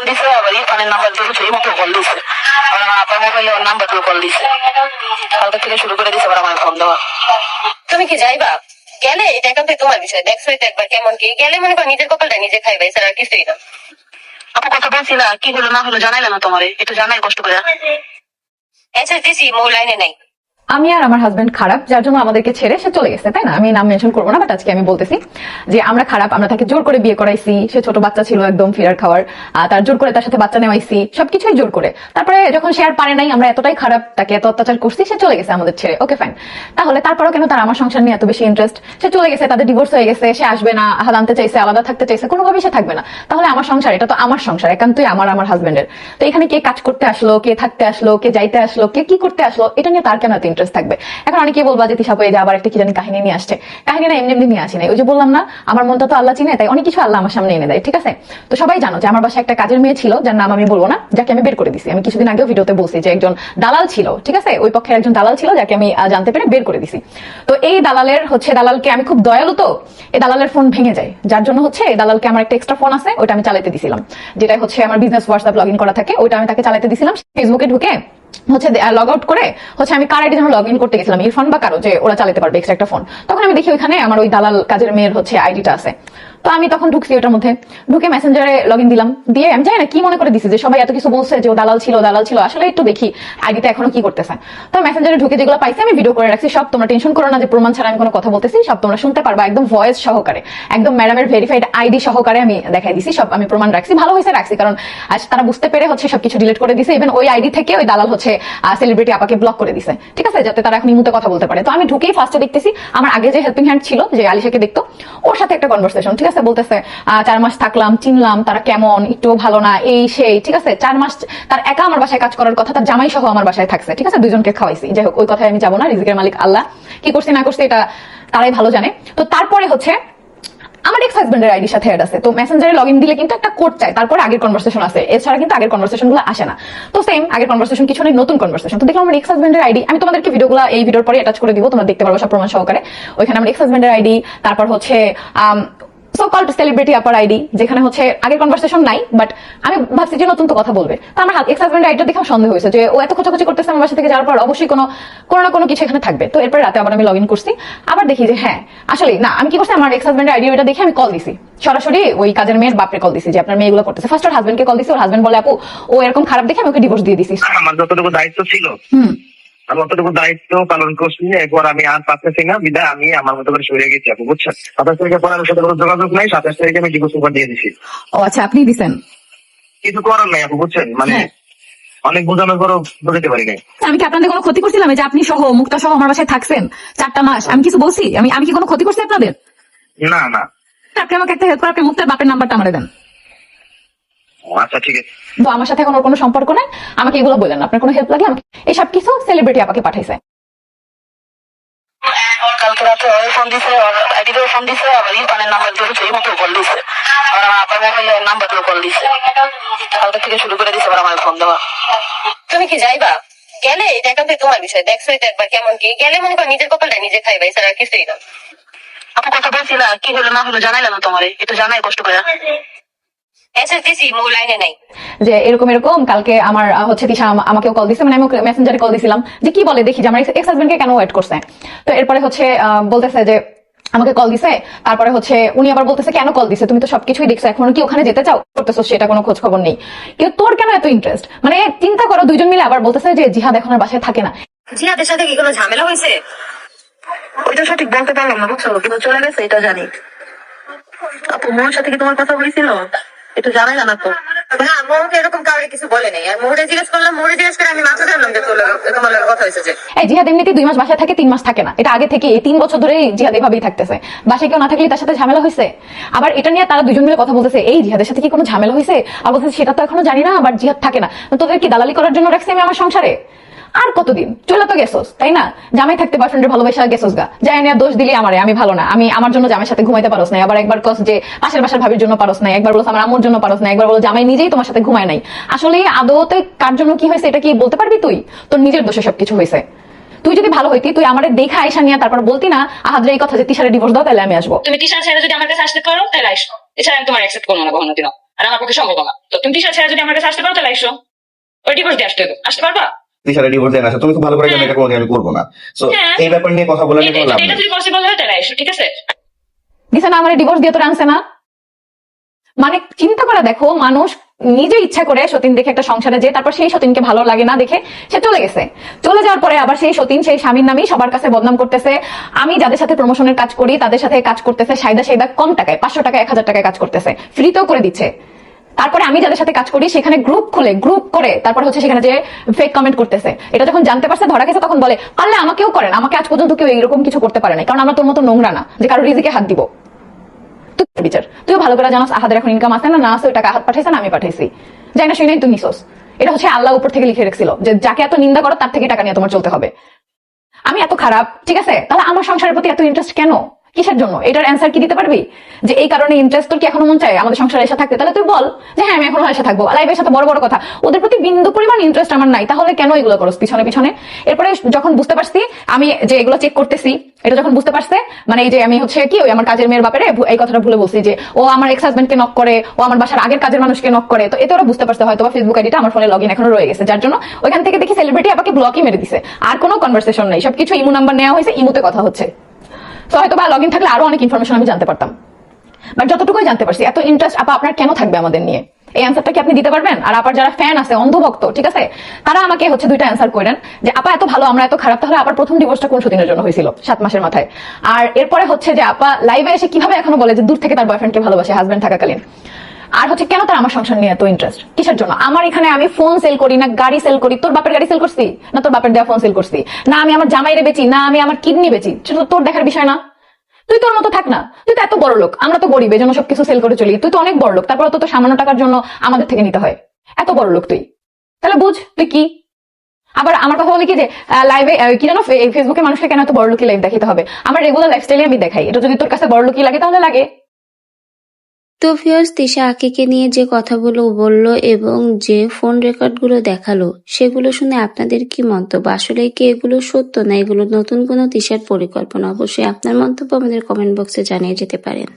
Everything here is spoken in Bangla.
ফোন দিছে আবার ইরফানের নাম্বার দিয়ে এই মতো কল দিছে। আবার আমার আপার মোবাইলে ওর নাম্বার দিয়ে কল দিছে। কালকে থেকে শুরু করে দিছে আবার আমার ফোন দেওয়া। তুমি কি যাইবা? গেলে এটা একান্তই তোমার বিষয়। দেখছ এটা একবার কেমন কি? গেলে মনে করো নিজের কপালটা নিজে খাইবে এছাড়া আর কিছুই না। আপু কথা বলছিলা কি হলো না হলো জানাইলে না তোমারে। একটু জানাই কষ্ট করে। এছাড়া দিছি মৌ লাইনে নাই। আমি আর আমার হাজবেন্ড খারাপ যার জন্য আমাদেরকে ছেড়ে সে চলে গেছে তাই না? আমি নাম মেনশন করব না বাট আজকে আমি বলতেছি যে আমরা খারাপ আমরা তাকে জোর করে বিয়ে করাইছি সে ছোট বাচ্চা ছিল একদম ফিরার খাওয়ার আহ, তার জোর করে তার সাথে বাচ্চা নেওয়াইছি সবকিছুই জোর করে। তারপরে যখন সে আর পারে নাই আমরা এতটাই খারাপ তাকে এত অত্যাচার করছি সে চলে গেছে আমাদের ছেড়ে। ওকে ফাইন তাহলে তারপরেও কেন তার আমার সংসার নিয়ে এত বেশি ইন্টারেস্ট সে চলে গেছে তাদের ডিভোর্স হয়ে গেছে সে আসবে না আহাদ আনতে চাইছে আলাদা থাকতে চাইছে কোনোভাবেই সে থাকবে না। তাহলে আমার সংসার এটা তো আমার সংসার একান্তই আমার আমার হাজবেন্ডের তো এখানে কে কাজ করতে আসলো কে থাকতে আসলো কে যাইতে আসলো কে কি করতে আসলো এটা নিয়ে তার কেন এত ইন্টারেস্ট থাকবে। এখন অনেকে বলবা যে তিশা যে আবার একটা কি জানি কাহিনী নিয়ে আসছে। কাহিনী না এমনি এমনি নিয়ে আসি নাই। ওই যে বললাম না, আমার মনটা তো আল্লাহ চিনে, তাই অনেক কিছু আল্লাহ আমার সামনে এনে দেয়, ঠিক আছে? তো সবাই জানো যে আমার বাসায় একটা কাজের মেয়ে ছিল, যার নাম আমি বলব না, যাকে আমি বের করে দিছি। আমি কিছুদিন আগেও ভিডিওতে বলছি যে একজন দালাল ছিল, ঠিক আছে? ওই পক্ষের একজন দালাল ছিল, যাকে আমি জানতে পেরে বের করে দিছি। তো এই দালালের হচ্ছে, দালালকে আমি খুব দয়ালু তো, এই দালালের ফোন ভেঙে যায়। যার জন্য হচ্ছে, এই দালালকে আমার একটা এক্সট্রা ফোন আছে, ওইটা আমি চালাতে দিছিলাম। যেটা হচ্ছে আমার বিজনেস হোয়াটসঅ্যাপ লগ ইন করা থাকে, ওইটা আমি তাকে চালাতে দিছিলাম। ফেসবুকে ঢুকে হচ্ছে লগ আউট করে হচ্ছে আমি কার আইডি লগ ইন করতে গেছিলাম, ইরফান বা কারও, যে ওরা চালাতে পারবে এক্সট্রা একটা ফোন তখন আমি দেখি ওইখানে আমার ওই দালাল কাজের মেয়ের হচ্ছে আইডিটা আছে। তো আমি তখন ঢুকছি ওটার মধ্যে। ঢুকে মেসেঞ্জারে লগ দিলাম। দিয়ে আমি জানি না কি মনে করে দিছি যে সবাই এত কিছু বলছে যে ও দালাল ছিল দালাল ছিল। আসলে একটু দেখি আইডিটা এখনও কি করতেছে। তো মেসেঞ্জারে ঢুকে যেগুলো পাইছি আমি ভিডিও করে রাখছি। সব তোমরা টেনশন করো না যে প্রমাণ ছাড়া আমি কোনো কথা বলতেছি। সব তোমরা শুনতে পারবা একদম ভয়েস সহকারে। একদম ম্যাডামের ভেরিফাইড আইডি সহকারে আমি দেখাই দিছি। সব আমি প্রমাণ রাখছি। ভালো হয়েছে রাখছি কারণ আজ তারা বুঝতে পেরে হচ্ছে সবকিছু ডিলিট করে দিছে। ইভেন ওই আইডি থেকে ওই দালাল হচ্ছে সেলিব্রিটি আপাকে ব্লক করে দিছে। ঠিক আছে? যাতে তারা এখন ইমুতে কথা বলতে পারে। তো আমি ঢুকেই ফার্স্টে দেখতেছি। আমার আগে যে হেল্পিং হ্যান্ড ছিল, যে আলিশাকে দেখতো, ওর সাথে একটা কনভারসেশন ঠিক বলতেছে আহ, চার মাস থাকলাম চিনলাম তারা কেমন একটু ভালো না এই সেই ঠিক আছে? চার মাস তার একা আমার বাসায় কাজ করার কথা তার জামাই সহ আমার বাসায় থাকছে ঠিক আছে? দুজনকে খাওয়াইছি। যাই হোক ওই কথায় আমি যাব না রিজিকের মালিক আল্লাহ। কি করছি না করছি এটা তারাই ভালো জানে। তো তারপরে হচ্ছে আমার এক্স হাজবেন্ডের আইডির সাথে অ্যাড আছে। তো মেসেঞ্জারে লগ ইন দিলে কিন্তু একটা কোড চাই। তারপরে আগের কনভারসেশন আছে। এছাড়া কিন্তু আগের কনভারসেশনগুলো আসে না। তো সেম আগের কনভারসেশন কিছু নেই নতুন কনভারসেশন তো দেখলাম আমার এক্স হাজবেন্ডের আইডি আমি তোমাদেরকে ভিডিওগুলো এই ভিডিওর পরে অ্যাটাচ করে দিব তোমরা দেখতে পারব সব প্রমাণ সহকারে। ওইখানে আমার এক্স হাজবেন্ডের আইডি তারপর হচ্ছে সো কল্ড সেলিব্রিটি আপার আইডি যেখানে হচ্ছে আগের কনভারসেশন নাই বাট আমি ভাবছি যে নতুন তো কথা বলবে। তো আমার এক্স হাজবেন্ড আইডিটা দেখে সন্দেহ হয়েছে যে ও এত খোঁচাখুচি করতেছে আমার বাসা থেকে যাওয়ার পর অবশ্যই কোনো কোনো না কোনো কিছু এখানে থাকবে। তো এরপর রাতে আবার আমি লগ ইন করছি। আবার দেখি যে হ্যাঁ আসলে না আমি কি করছি? আমার এক্স হাজবেন্ডের আইডি ওটা দেখে আমি কল দিছি। সরাসরি ওই কাজের মেয়ের বাপরে কল দিছি যে আপনার মেয়েগুলো করতেছে। ফার্স্ট ওর হাজবেন্ডকে কল দিছি ওর হাজবেন্ড বলে আপু ও এরকম খারাপ দেখে আমি ওকে ডিভোর্স দিয়ে দিছি। আমার যতটুকু দায়িত্ব ছিল হুম। আমি অতটুকু দায়িত্ব পালন করছি এরপর আমি আর পারতেছি না বিদায় আমি আমার মতো করে সরে গেছি আপু বুঝছেন? সাতাশ তারিখের পর আমার সাথে কোনো যোগাযোগ নাই সাতাশ তারিখে আমি ডিভোর্স পেপার দিয়ে দিছি। ও আচ্ছা আপনি দিছেন? কিছু করার নাই আপু বুঝছেন? মানে হ্যাঁ। অনেক বোঝানোর পরও বুঝতে পারি নাই। আমি কি আপনাদের কোনো ক্ষতি করছিলাম? যে আপনি সহ মুক্তা সহ আমার বাসায় থাকছেন চারটা মাস আমি কিছু বলছি? আমি আমি কি কোনো ক্ষতি করছি আপনাদের? না না। আপনি আমাকে একটা হেল্প করে আপনি মুক্তার বাপের নাম্বারটা আমারে দেন। আচ্ছা ঠিক আছে। তো আমার সাথে এখন ওর কোনো সম্পর্ক নাই। আমাকে এগুলো বললেন না। আপনার কোনো হেল্প লাগলে আমাকে এইসব কিছু সেলিব্রিটি আপাকে পাঠাইছে। কালকে রাতে ওই ফোন দিছে ওর আইডি দিয়ে ফোন দিছে আবার ইরফানের নাম্বার দিয়ে হচ্ছে মতো কল দিছে। আবার আমার আপার মোবাইলে ওর নাম্বার দিয়ে কল দিছে। কালকে থেকে শুরু করে দিছে আবার আমার ফোন দেওয়া। তুমি কি যাইবা? গেলে এটা একান্তই তোমার বিষয়। দেখছ এটা একবার কেমন কি? গেলে মনে করো নিজের কপালটা নিজে খাইবে এছাড়া আর কিছুই না। আপু কথা বলছিলা কি হলো না হলো জানাইলে না তোমারে। একটু জানাই কষ্ট করে। লাইনে নাই যে এরকম এরকম কালকে আমার হচ্ছে তিশা আম- আমাকেও কল দিছে মানে আমি মেসেঞ্জারে কল দিছিলাম যে কি বলে দেখি যে আমার এক্স হাজবেন্ডকে কেন ওয়েট করছে। তো এরপরে হচ্ছে বলতেছে যে আমাকে কল দিছে তারপরে হচ্ছে উনি আবার বলতেছে কেন কল দিছে তুমি তো সবকিছুই দেখছ এখন কি ওখানে যেতে চাও? করতেছো সেটা কোনো খোঁজ খবর নেই। কিন্তু তোর কেন এত ইন্টারেস্ট মানে চিন্তা করো দুইজন মিলে আবার বলতেছে যে জিহাদ এখন আর বাসায় থাকে না। জিহাদের সাথে কি কোনো ঝামেলা হয়েছে? ওইটা সঠিক বলতে পারলাম না বুঝছ? কিন্তু চলে গেছে এটা জানি। আপু মোর সাথে কি তোমার কথা বলেছিল একটু জানাই জানা তো না মৌকে এরকম কাউকে কিছু বলে নাই। আর মৌরে জিজ্ঞেস করলাম মৌরে জিজ্ঞেস করে আমি মাথা জানলাম যে তোমার কথা হয়েছে যে। এই জিহাদ এমনিতে দুই মাস বাসায় থাকে তিন মাস থাকে না। এটা আগে থেকে এই তিন বছর ধরে জিহাদ এভাবেই থাকতেছে। বাসায় কেউ না থাকলে তার সাথে ঝামেলা হয়েছে। আবার এটা নিয়ে তারা দুজন মিলে কথা বলতেছে এই জিহাদের সাথে কি কোনো ঝামেলা হয়েছে? আর বলতেছে সেটা তো এখনও জানি না আবার জিহাদ থাকে না। তোদের কি দালালি করার জন্য রাখছি আমি আমার সংসারে? আর কতদিন? চলে তো গেছোস, তাই না? জামাই থাকতে বয়ফ্রেন্ডের ভালোবাসা গেছোস গা। যাই নিয়ে দোষ দিলি আমারে, আমি ভালো না। আমি আমার জন্য জামাইয়ের সাথে ঘুমাইতে পারোস না আবার একবার কস যে পাশের বাসার ভাবির জন্য পারোস না একবার বলছ আমার আম্মুর জন্য পারোস না একবার বলো জামাই নিজেই তোমার সাথে ঘুমায় নাই। আসলে আদৌতে কার জন্য কি হয়েছে, এটা কি বলতে পারবি তুই? তোর নিজের দোষে সবকিছু হয়েছে। তুই যদি ভালো হইতি, তুই আমার দেখা আইসা নিয়ে তারপর বলতি না আহাদ্রে এই কথা যে তিসারে ডিভোর্স দাও তাহলে আমি আসব। তুমি টিশার ছেড়ে যদি আমার কাছে আসতে পারো তাহলে আসো এছাড়া আমি তোমার অ্যাকসেপ্ট করব না কখনো, দিনও। আর আমার পক্ষে সম্ভব না। তো তুমি তিশা ছেড়ে যদি আমার কাছে আসতে পারো তাহলে এসো ওই ডিভোর্স দিয়ে আসতে আসতে পারবা? তিশারে ডিভোর্স দেন তুমি খুব ভালো করে জানো এটা কোনোদিন আমি করব না। সো হ্যাঁ। এই ব্যাপার নিয়ে কথা বলে নিয়ে কোনো লাভ এটা নেই যদি পসিবল হয় তাহলে ঠিক আছে? দিছে না আমার ডিভোর্স দিয়ে তো না? মানে চিন্তা করে দেখো মানুষ নিজে ইচ্ছা করে সতীন দেখে একটা সংসারে যে তারপর সেই সতীনকে ভালো লাগে না দেখে সে চলে গেছে। চলে যাওয়ার পরে আবার সেই সতীন সেই স্বামীর নামেই সবার কাছে বদনাম করতেছে। আমি যাদের সাথে প্রমোশনের কাজ করি তাদের সাথে কাজ করতেছে সাইদা সাইদা কম টাকায় পাঁচশো টাকা এক হাজার টাকায় কাজ করতেছে। ফ্রিতেও করে দিচ্ছে। তারপরে আমি যাদের সাথে কাজ করি, সেখানে গ্রুপ খুলে গ্রুপ করে, তারপর হচ্ছে সেখানে যে ফেক কমেন্ট করতেছে। এটা যখন জানতে পারছে, ধরা গেছে তখন বলে পারলে আমাকেও করেন। আমাকে আজ পর্যন্ত কেউ এরকম কিছু করতে পারে না কারণ আমরা তোর মতো নোংরা না, যে কারও রিজিকে হাত দিব। বিচার? তুইও ভালো করে জানাস, আহাদের এখন ইনকাম আছে না না আছে, ওই টাকা হাত পাঠাইছে না, আমি পাঠাইছি। যাই না নাই, তুই নিছোস। এটা হচ্ছে আল্লাহ উপর থেকে লিখে রেখেছিল, যে যাকে এত নিন্দা করো, তার থেকে টাকা নিয়ে তোমার চলতে হবে। আমি এত খারাপ, ঠিক আছে? তাহলে আমার সংসারের প্রতি এত ইন্টারেস্ট কেন? কিসের জন্য? এটার অ্যান্সার কি দিতে পারবি? যে এই কারণে ইন্টারেস্ট তোর কি এখনও মন চায়? আমাদের সংসারে এসে থাকতে। তাহলে তুই বল যে হ্যাঁ আমি এখনও এসে থাকব। লাইফের সাথে বড় বড় কথা। ওদের প্রতি বিন্দু পরিমাণ ইন্টারেস্ট আমার নাই। তাহলে কেন এগুলো করস পিছনে পিছনে? এরপরে যখন বুঝতে পারছি, আমি যে এগুলো চেক করতেছি, এটা যখন বুঝতে পারছে মানে এই যে আমি হচ্ছে কি, ওই আমার কাজের মেয়ের ব্যাপারে এই কথাটা ভুলে বলছি যে, ও আমার এক্স হাজবেন্ডকে নক করে, ও আমার বাসার আগের কাজের মানুষকে নক করে। তো এতে ওরা বুঝতে পারছে হয়তো ফেসবুক আইডিটা আমার ফোনে লগ ইন এখনও রয়ে গেছে। যার জন্য ওইখান থেকে দেখি সেলিব্রিটি আমাকে ব্লকই মেরে দিছে। আর কোনো কনভারসেশন নেই। সবকিছু ইমু নাম্বার নেওয়া হয়েছে, ইমুতে কথা হচ্ছে। তো হয়তো বা লগ ইন থাকলে আরও অনেক ইনফরমেশন আমি জানতে পারতাম। বাট যতটুকুই জানতে পারছি, এত ইন্টারেস্ট আপা আপনার কেন থাকবে আমাদের নিয়ে? এই অ্যান্সারটা কি আপনি দিতে পারবেন? আর আপার যারা ফ্যান আছে, অন্ধভক্ত, ঠিক আছে? তারা আমাকে হচ্ছে দুইটা অ্যান্সার করেন যে, আপা, এত ভালো, আমরা এত খারাপ, তাহলে আপার প্রথম ডিভোর্সটা কোন সতীনের জন্য হয়েছিল? সাত মাসের মাথায়। আর এরপরে হচ্ছে যে, আপা লাইভে এসে কীভাবে এখনও বলে যে, দূর থেকে তার বয়ফ্রেন্ডকে ভালোবাসে হাজব্যান্ড থাকাকালীন? আর হচ্ছে কেন তার আমার সংসার নিয়ে এত ইন্টারেস্ট কিসের জন্য? আমার এখানে আমি ফোন সেল করি না, গাড়ি সেল করি, তোর বাপের গাড়ি সেল করছি? না তোর বাপের দেওয়া ফোন সেল করছি? না আমি আমার জামাইরে বেচি, না আমি আমার কিডনি বেচি, সেটা তোর দেখার বিষয় না। তুই তোর মতো থাক না। তুই তো এত বড় লোক, আমরা তো গরিব এই জন্য সবকিছু সেল করে চলি। তুই তো অনেক বড় লোক, তারপর তো সামান্য টাকার জন্য আমাদের থেকে নিতে হয়। এত বড় লোক তুই। তাহলে বুঝ, তুই কি? আবার আমার কথা বলি কি যে লাইভে কি জানো ফেসবুকে মানুষকে কেন এত বড় লোকই লাইভ দেখাতে হবে? আমার রেগুলার লাইফস্টাইলে আমি দেখাই। এটা যদি তোর কাছে বড় লোকই লাগে, তাহলে লাগে। তো ফিয়ার্স তিশা আকিকে নিয়ে যে কথাগুলো বলল এবং যে ফোন রেকর্ডগুলো দেখাল, সেগুলো শুনে আপনাদের কি মন্তব্য? আসলে কি এগুলো সত্য না এগুলো নতুন কোনো তিশার পরিকল্পনা? অবশ্যই আপনার মন্তব্য আমাদের কমেন্ট বক্সে জানিয়ে যেতে পারেন।